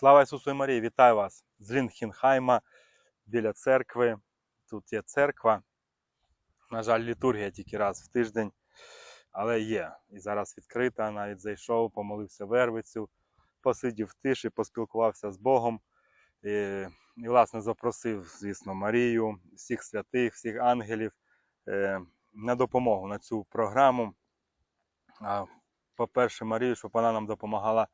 Слава Ісусу і Марії! Вітаю вас з Рінхенхайма біля церкви. Тут є церква. На жаль, літургія тільки раз в тиждень, але є. І зараз відкрита. Навіть зайшов, помолився вервицю, посидів в тиші, поспілкувався з Богом. І, і власне, запросив, звісно, Марію, всіх святих, всіх ангелів е, на допомогу на цю програму. По-перше, Марію, щоб вона нам допомагала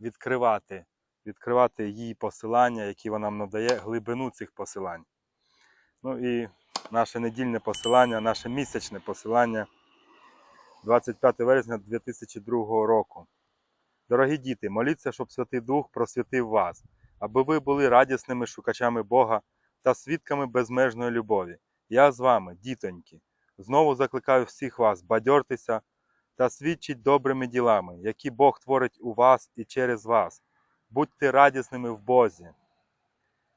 відкривати відкривати її посилання, які вона нам надає, глибину цих посилань. Ну і наше недільне посилання, наше місячне посилання 25 вересня 2002 року. Дорогі діти, моліться, щоб Святий Дух просвятив вас, аби ви були радісними шукачами Бога та свідками безмежної любові. Я з вами, дітоньки, знову закликаю всіх вас бадьортеся та свідчить добрими ділами, які Бог творить у вас і через вас. Будьте радісними в Бозі.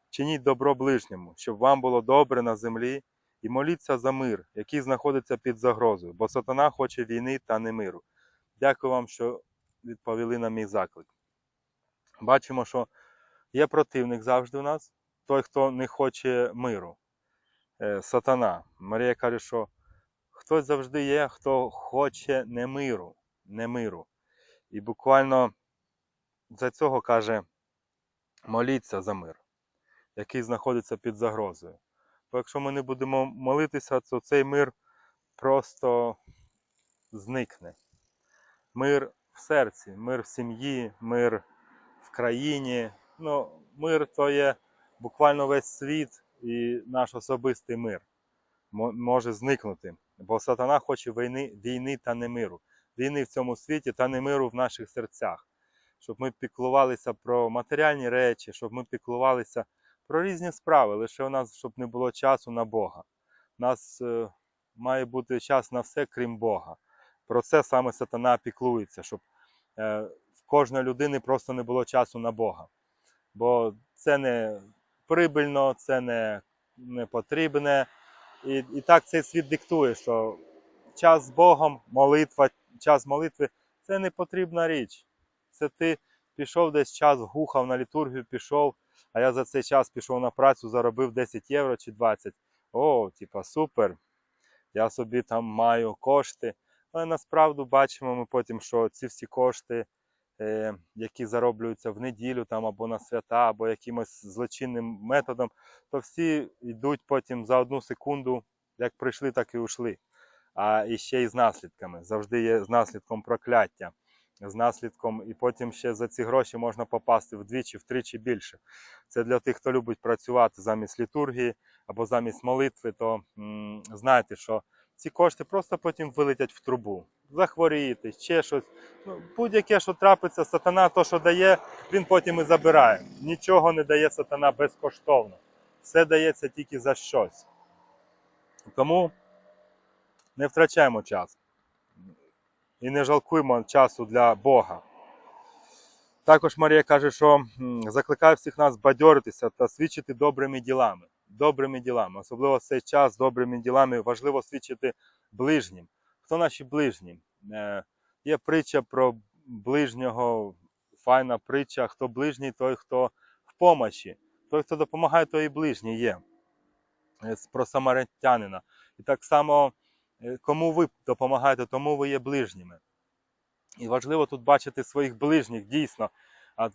Чиніть добро ближньому, щоб вам було добре на землі, і моліться за мир, який знаходиться під загрозою, бо сатана хоче війни та не миру. Дякую вам, що відповіли на мій заклик. Бачимо, що є противник завжди у нас, той, хто не хоче миру. Е, Сатана. Марія каже, що хтось завжди є, хто хоче не миру, не миру. І буквально за цього каже, моліться за мир, який знаходиться під загрозою. Бо якщо ми не будемо молитися, то цей мир просто зникне. Мир в серці, мир в сім'ї, мир в країні. Ну, мир то є буквально весь світ і наш особистий мир може зникнути. Бо сатана хоче війни, війни та не миру. Війни в цьому світі та не миру в наших серцях щоб ми піклувалися про матеріальні речі, щоб ми піклувалися про різні справи, лише у нас, щоб не було часу на Бога. У нас е, має бути час на все, крім Бога. Про це саме сатана піклується, щоб е, в кожної людини просто не було часу на Бога. Бо це не прибильно, це не, не потрібне. І, і так цей світ диктує, що час з Богом, молитва, час молитви це не потрібна річ це ти пішов десь час, гухав на літургію, пішов, а я за цей час пішов на працю, заробив 10 євро чи 20. О, типа, супер. Я собі там маю кошти. Але насправді бачимо ми потім, що ці всі кошти, е, які зароблюються в неділю там, або на свята, або якимось злочинним методом, то всі йдуть потім за одну секунду, як прийшли, так і ушли. А ще й з наслідками. Завжди є з наслідком прокляття з наслідком, і потім ще за ці гроші можна попасти вдвічі, втричі більше. Це для тих, хто любить працювати замість літургії або замість молитви, то м, знаєте, що ці кошти просто потім вилетять в трубу. Захворієте, ще щось. Ну, будь-яке, що трапиться, сатана, то, що дає, він потім і забирає. Нічого не дає сатана безкоштовно. Все дається тільки за щось. Тому не втрачаємо час і не жалкуємо часу для Бога. Також Марія каже, що закликає всіх нас бадьоритися та свідчити добрими ділами. Добрими ділами. Особливо в цей час добрими ділами важливо свідчити ближнім. Хто наші ближні? Е, Є притча про ближнього, файна притча, хто ближній, той, хто в помощі. Той, хто допомагає, той і ближній є. Е, Про самаритянина. І так само кому ви допомагаєте, тому ви є ближніми. І важливо тут бачити своїх ближніх дійсно,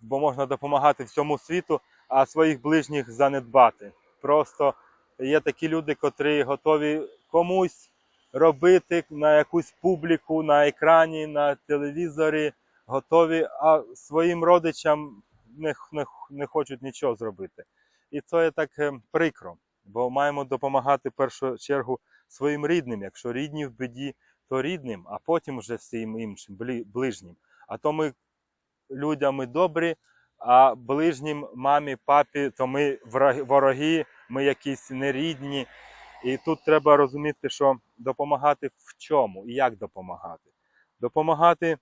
бо можна допомагати всьому світу, а своїх ближніх занедбати. Просто є такі люди, котрі готові комусь робити на якусь публіку на екрані, на телевізорі, готові, а своїм родичам не, не, не хочуть нічого зробити. І це є так е, прикро, бо маємо допомагати в першу чергу своїм рідним. Якщо рідні в біді, то рідним, а потім вже всім іншим, ближнім. А то ми людям добрі, а ближнім, мамі, папі, то ми вороги, ми якісь нерідні. І тут треба розуміти, що допомагати в чому і як допомагати. Допомагати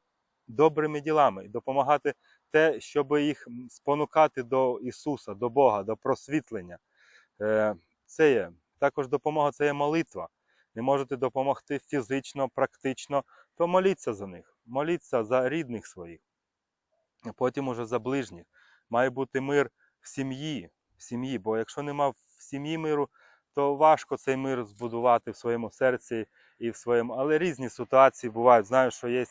добрими ділами, допомагати те, щоб їх спонукати до Ісуса, до Бога, до просвітлення. Е, Це є. Також допомога це є молитва. Не можете допомогти фізично, практично, то моліться за них, моліться за рідних своїх, а потім уже за ближніх. має бути мир в сім'ї. В сім'ї. Бо якщо нема в сім'ї миру, то важко цей мир збудувати в своєму серці і в своєму. Але різні ситуації бувають. Знаю, що є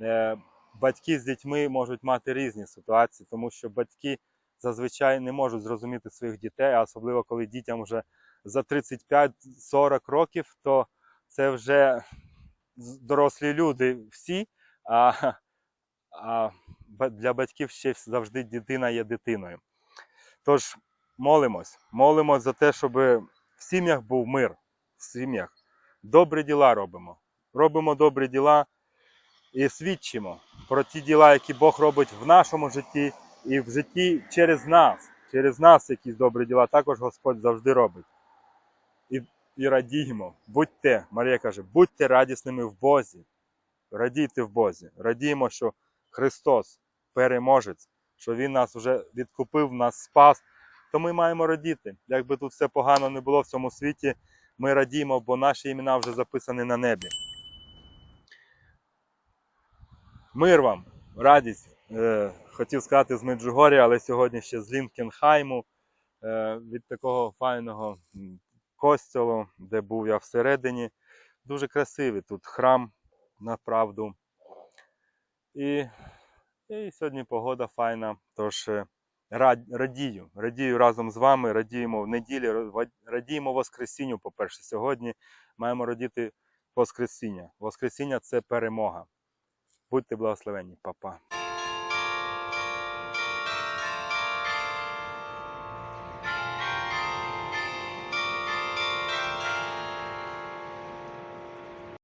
е, батьки з дітьми можуть мати різні ситуації, тому що батьки зазвичай не можуть зрозуміти своїх дітей, а особливо коли дітям вже за 35-40 років, то це вже дорослі люди всі, а, а для батьків ще завжди дитина є дитиною. Тож молимось, молимось за те, щоб в сім'ях був мир, в сім'ях. Добрі діла робимо. Робимо добрі діла і свідчимо про ті діла, які Бог робить в нашому житті і в житті через нас. Через нас якісь добрі діла також Господь завжди робить. І, радіємо. Будьте, Марія каже, будьте радісними в Бозі. Радійте в Бозі. Радіємо, що Христос переможець, що Він нас вже відкупив, нас спас. То ми маємо радіти. Якби тут все погано не було в цьому світі, ми радіємо, бо наші імена вже записані на небі. Мир вам, радість. Е, хотів сказати з Меджугоря, але сьогодні ще з Лінкенхайму, е, від такого файного костілу, де був я всередині. Дуже красивий тут храм, направду. І, і сьогодні погода файна. Тож е, рад- радію, радію разом з вами, радіємо в неділі, радіємо Воскресінню, по-перше, сьогодні маємо радіти Воскресіння. Воскресіння це перемога. Будьте благословені, папа.